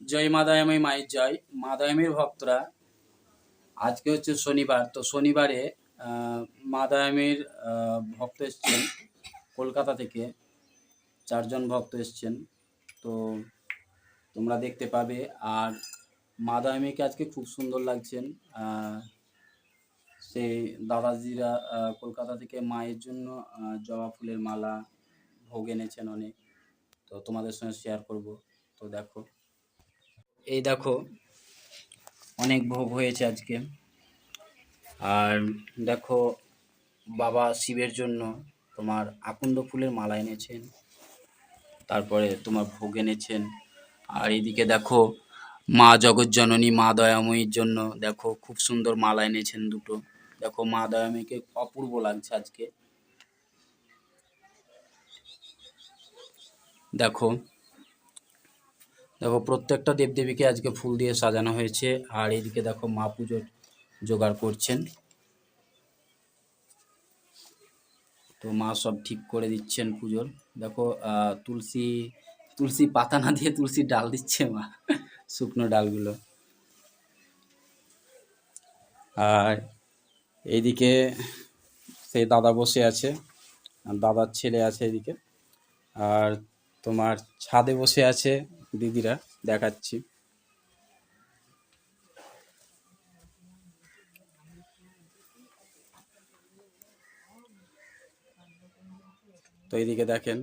জয় মাদায়ামী মায়ের জয়। মাদায়ামীর ভক্তরা আজকে হচ্ছে শনিবার তো শনিবারে আহ, মাদায়ামীর আহ, ভক্ত এসছেন কলকাতা থেকে। চারজন ভক্ত এসছেন। তো তোমরা দেখতে পাবে। আর মাদায়ামীকে আজকে খুব সুন্দর লাগছেন। সেই দাদাজিরা কলকাতা থেকে মায়ের জন্য জবা ফুলের মালা ভোগ এনেছেন অনেক। তো তোমাদের সঙ্গে শেয়ার করব। তো দেখো। এই দেখো, অনেক ভোগ হয়েছে আজকে। আর দেখো, বাবা শিবের জন্য তোমার আকন্দ ফুলের মালা এনেছেন, তারপরে তোমার ভোগ এনেছেন। আর এদিকে দেখো, মা জগজ্জননী, মা দয়াময়ীর জন্য দেখো, খুব সুন্দর মালা এনেছেন দুটো। দেখো, মা দয়াময়ীকে অপূর্ব লাগছে আজকে। দেখো দেখো, প্রত্যেকটা দেবদেবীকে আজকে ফুল দিয়ে সাজানো হয়েছে। আর এদিকে দেখো, মা পুজোর জোগাড় করছেন। তো মা সব ঠিক করে দিচ্ছেন পুজোর। দেখো তুলসী তুলসী পাতা না দিয়ে তুলসী ডাল দিচ্ছে মা, শুকনো ডালগুলো। আর এইদিকে সেই দাদা বসে আছে, দাদার ছেলে আছে এদিকে আর তোমার ছাদে বসে আছে দিদিরা দেখাচ্ছি। তো এইদিকে দেখেন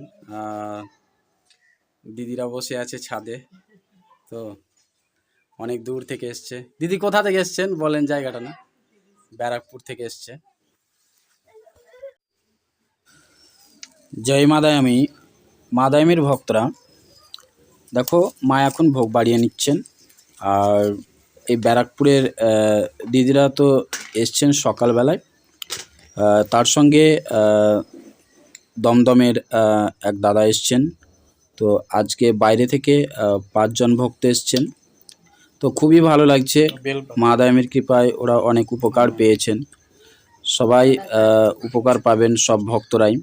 দিদিরা বসে আছে ছাদে। তো অনেক দূর থেকে এসছে। দিদি, কোথা থেকে এসছেন বলেন জায়গাটা না? ব্যারাকপুর থেকে এসছে। জয় মাদায়ামি, মাদায়ামির ভক্তরা দেখো মা এখন ভোগ বাড়িয়ে নিচ্ছেন। আর এই ব্যারাকপুরের দিদিরা তো এসছেন সকালবেলায়। তার সঙ্গে দমদমের এক দাদা এসছেন। তো আজকে বাইরে থেকে পাঁচজন ভক্ত এসছেন। তো খুবই ভালো লাগছে। মা দায়ামের কৃপায় ওরা অনেক উপকার পেয়েছেন। সবাই উপকার পাবেন সব ভক্তরাই।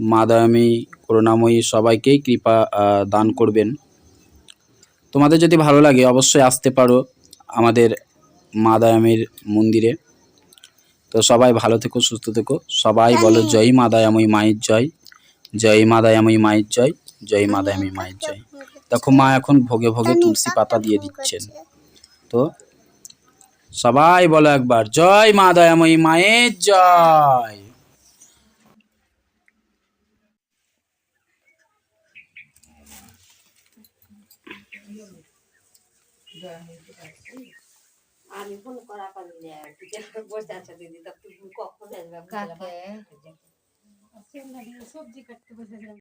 মা দায়ামী করুণাময়ী সবাইকেই কৃপা দান করবেন। তোমাদের যদি ভালো লাগে অবশ্যই আসতে পারো আমাদের মা দায়ামীর মন্দিরে। তো সবাই ভালো থেকো সুস্থ থেকো। সবাই বলো জয় মা দায়াময়ী মায়ের জয়। জয় মা দায়াময়ী মায়ের জয় জয় মা দায়াময়ী মায়ের জয়। দেখো মা এখন ভোগে ভোগে তুলসী পাতা দিয়ে দিচ্ছেন। তো সবাই বলো একবার জয় মা দয়াময়ী মায়ের জয়। আমি ফোন করা পারি না বসে আছো দিদি তা তুই কখন আসবে কাকে? সবজি কাটতে বসেছিলাম